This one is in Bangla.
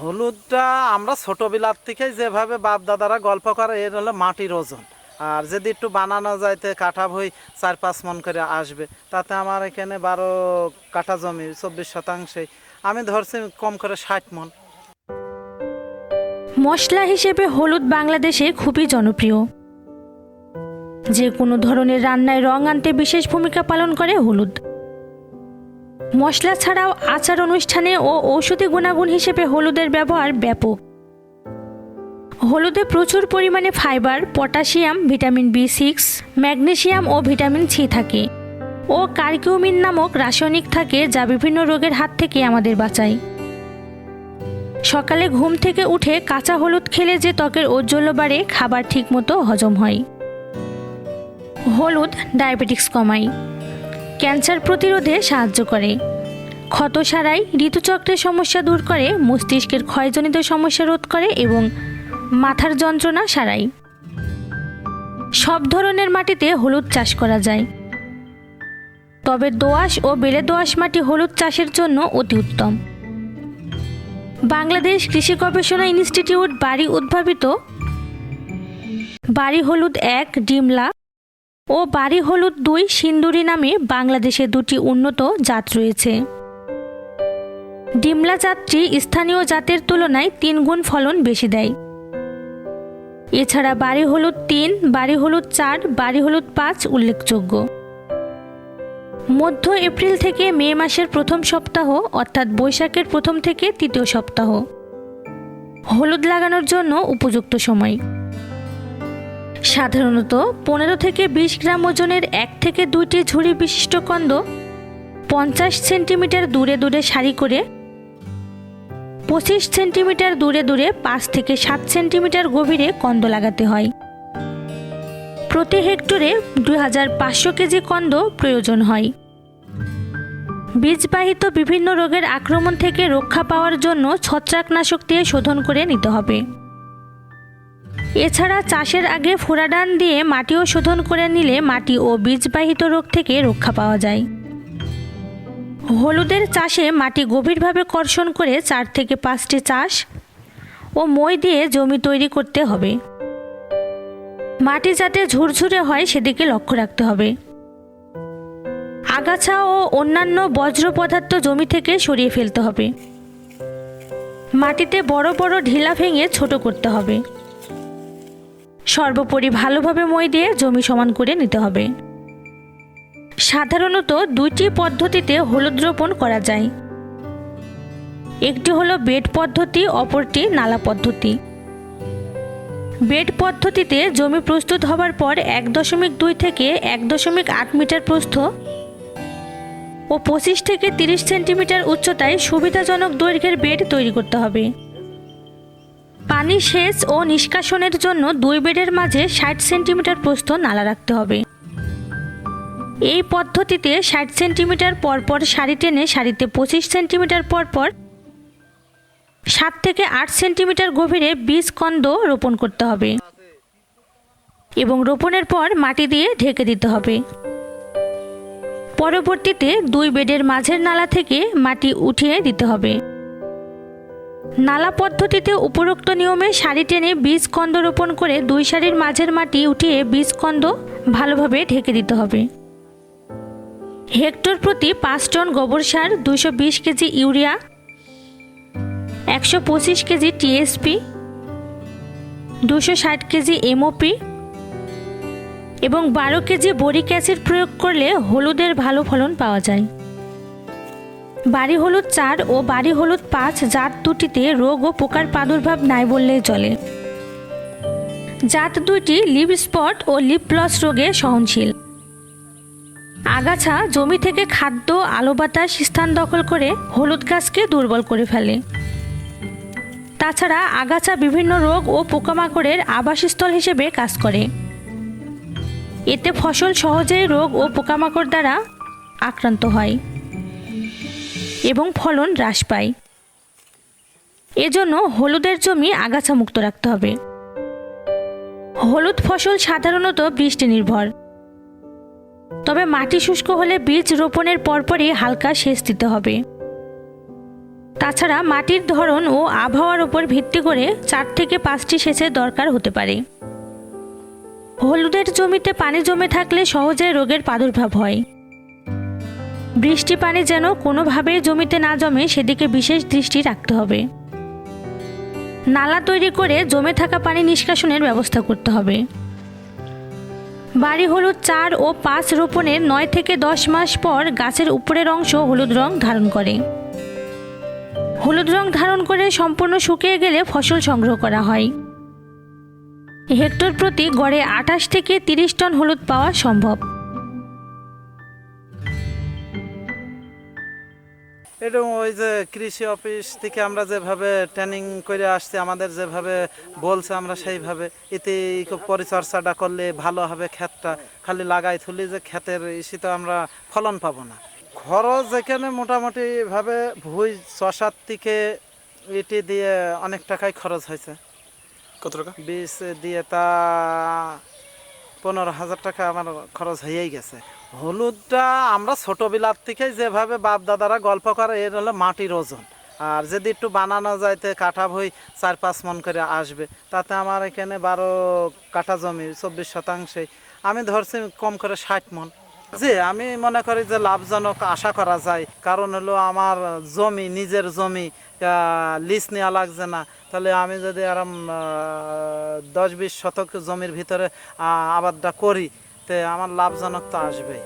হলুদটা আমরা ছোটবেলার থেকে যেভাবে বাপ দাদারা গল্প করে, এর হলো মাটির ওজন। আর যদি একটু বানানো যাইতে কাঠা বই চার পাঁচ মন করে আসবে। তাতে আমার এখানে বারো কাঠা জমি, চব্বিশ শতাংশে আমি ধরছি কম করে ষাট মন। মশলা হিসেবে হলুদ বাংলাদেশে খুবই জনপ্রিয়। যে কোনো ধরনের রান্নায় রং আনতে বিশেষ ভূমিকা পালন করে হলুদ। মশলা ছাড়াও আচার অনুষ্ঠানে ও ঔষধি গুণাগুণ হিসেবে হলুদের ব্যবহার ব্যাপক। হলুদে প্রচুর পরিমাণে fibre, potassium, vitamin B six, magnesium ও ভিটামিন সি থাকে ও কার্কিউমিন নামক রাসায়নিক থাকে যা বিভিন্ন রোগের হাত থেকে আমাদের বাঁচায়। সকালে ঘুম থেকে উঠে কাঁচা হলুদ খেলে যে ত্বকের ঔজ্জ্বল্য বাড়ে, খাবার ঠিকমতো হজম হয়। হলুদ ডায়াবেটিক্স কমায়। ক্যান্সার প্রতিরোধে সাহায্য করে। ক্ষত সারাই ঋতুচক্রের সমস্যা দূর করে, মস্তিষ্কের ক্ষয়জনিত সমস্যা রোধ করে এবং মাথার যন্ত্রণা সারাই সব ধরনের মাটিতে হলুদ চাষ করা যায়। তবে দোআঁশ ও বেলে দোআঁশ মাটি হলুদ চাষের জন্য অতি উত্তম। বাংলাদেশ কৃষি গবেষণা ইনস্টিটিউট বাড়ি উদ্ভাবিত। বাড়ি হলুদ এক, ডিমলা ও বাড়ি হলুদ দুই সিন্দুরি নামে বাংলাদেশে দুটি উন্নত জাত রয়েছে। ডিমলা জাতটি স্থানীয় জাতের তুলনায় তিন গুণ ফলন বেশি দেয়। এছাড়া বাড়ি হলুদ তিন, বাড়ি হলুদ চার, বাড়ি হলুদ পাঁচ উল্লেখযোগ্য। মধ্য এপ্রিল থেকে মে মাসের প্রথম সপ্তাহ অর্থাৎ বৈশাখের প্রথম থেকে তৃতীয় সপ্তাহ। হলুদ লাগানোর জন্য উপযুক্ত সময়। সাধারণত পনেরো থেকে বিশ গ্রাম ওজনের এক থেকে দুইটি ঝুড়ি বিশিষ্ট কন্দ পঞ্চাশ সেন্টিমিটার দূরে দূরে সারি করে, পঁচিশ সেন্টিমিটার দূরে দূরে পাঁচ থেকে সাত সেন্টিমিটার গভীরে কন্দ লাগাতে হয়। প্রতি হেক্টরে দুই হাজার পাঁচশো কেজি কন্দ প্রয়োজন হয়। বীজবাহিত বিভিন্ন রোগের আক্রমণ থেকে রক্ষা পাওয়ার জন্য ছত্রাকনাশক দিয়ে শোধন করে নিতে হবে। এছাড়া চাষের আগে ফোরাডান দিয়ে মাটিও শোধন করে নিলে মাটি ও বীজবাহিত রোগ থেকে রক্ষা পাওয়া যায়। হলুদের চাষে মাটি গভীরভাবে কর্ষণ করে চার থেকে পাঁচটি চাষ ও মই দিয়ে জমি তৈরি করতে হবে। মাটি যাতে ঝুরঝুরে হয় সেদিকে লক্ষ্য রাখতে হবে। আগাছা ও অন্যান্য বজ্র পদার্থ জমি থেকে সরিয়ে ফেলতে হবে। মাটিতে বড় বড় ঢিলা ভেঙে ছোট করতে হবে। সর্বোপরি ভালোভাবে মই দিয়ে জমি সমান করে নিতে হবে। সাধারণত দুইটি পদ্ধতিতে হলুদ রোপণ করা যায়। একটি হলো বেড পদ্ধতি, অপরটি নালা পদ্ধতি। বেড পদ্ধতিতে জমি প্রস্তুত হবার পর এক দশমিক দুই থেকে এক দশমিক আট মিটার প্রস্থ ও পঁচিশ থেকে তিরিশ সেন্টিমিটার উচ্চতায় সুবিধাজনক দৈর্ঘ্যের বেড তৈরি করতে হবে। পানি সেচ ও নিষ্কাশনের জন্য দুই বেডের মাঝে ষাট সেন্টিমিটার প্রস্থ নালা রাখতে হবে। এই পদ্ধতিতে ষাট সেন্টিমিটার পরপর সারি টেনে সারিতে পঁচিশ সেন্টিমিটার পরপর সাত থেকে আট সেন্টিমিটার গভীরে বীজ কন্দ রোপণ করতে হবে এবং রোপণের পর মাটি দিয়ে ঢেকে দিতে হবে। পরবর্তীতে দুই বেডের মাঝের নালা থেকে মাটি উঠিয়ে দিতে হবে। নালা পদ্ধতিতে উপরোক্ত নিয়মে সারি টেনে বীজ কন্দ রোপণ করে দুই সারির মাঝের মাটি উঠিয়ে বীজ কন্দ ভালোভাবে ঢেকে দিতে হবে। হেক্টর প্রতি পাঁচ টন গোবর সার দুশো কেজি ইউরিয়া, একশো পঁচিশ কেজি টিএসপি দুশো ষাট কেজি এমওপি এবং বারো কেজি বরিক অ্যাসিড প্রয়োগ করলে হলুদের ভালো ফলন পাওয়া যায়। বাড়ি হলুদ চার ও বাড়ি হলুদ পাঁচ জাত দুটিতে রোগ ও পোকার প্রাদুর্ভাব নাই বললেই চলে। জাত দুইটি লিপ স্পট ও লিপ প্লস রোগে সহনশীল। আগাছা জমি থেকে খাদ্য, আলো বাতাস, স্থান দখল করে হলুদ গাছকে দুর্বল করে ফেলে। তাছাড়া আগাছা বিভিন্ন রোগ ও পোকামাকড়ের আবাসস্থল হিসেবে কাজ করে। এতে ফসল সহজেই রোগ ও পোকামাকড় দ্বারা আক্রান্ত হয়। এবং ফলন হ্রাস পায়। এজন্য হলুদের জমি আগাছা মুক্ত রাখতে হবে। হলুদ ফসল সাধারণত বৃষ্টি নির্ভর। তবে মাটি শুষ্ক হলে বীজ রোপণের পরপরই হালকা সেচ দিতে হবে। তাছাড়া মাটির ধরন ও আবহাওয়ার উপর ভিত্তি করে চার থেকে পাঁচটি সেচের দরকার হতে পারে। হলুদের জমিতে পানি জমে থাকলে সহজে রোগের প্রাদুর্ভাব হয়। বৃষ্টি পানি যেন কোনোভাবেই জমিতে না জমে সেদিকে বিশেষ দৃষ্টি রাখতে হবে। নালা তৈরি করে জমে থাকা পানি নিষ্কাশনের ব্যবস্থা করতে হবে। বাড়ি হলুদ চার ও পাঁচ রোপণের নয় থেকে দশ মাস পর গাছের উপরের অংশ হলুদ রং ধারণ করে। হলুদ রং ধারণ করে সম্পূর্ণ শুকিয়ে গেলে ফসল সংগ্রহ করা হয়। হেক্টর প্রতি গড়ে আঠাশ থেকে তিরিশ টন হলুদ পাওয়া সম্ভব। এটা ওই যে কৃষি অফিস থেকে আমরা যেভাবে ট্রেনিং করে আসছি আমাদের যেভাবে বলছে আমরা সেইভাবে। এতে এই পরিচর্যাটা করলে ভালো হবে ক্ষেতটা। খালি লাগাই থুলি যে ক্ষেতের ইসি তো আমরা ফলন পাবো না। খরচ এখানে মোটামুটিভাবে ভুই চষার থেকে এটি দিয়ে অনেক টাকাই খরচ হয়েছে। কত টাকা? বীজ দিয়ে তা পনেরো হাজার টাকা আমার খরচ হয়েই গেছে। হলুদটা আমরা ছোটোবেলার থেকে যেভাবে বাপ দাদারা গল্প করে, এর হলো মাটির ওজন। আর যদি একটু বানানো যাইতে কাঠা বই চার পাঁচ মন করে আসবে। তাতে আমার এখানে বারো কাঠা জমি, চব্বিশ শতাংশে। আমি ধরছি কম করে ষাট মন। জি, আমি মনে করি যে লাভজনক আশা করা যায়। কারণ হলো আমার জমি, নিজের জমি লিজ নেওয়া লাগছে না। তাহলে আমি যদি আরাম দশ বিশ শতক জমির ভিতরে আবাদটা করি, তে আমার লাভজনক তো আসবেই।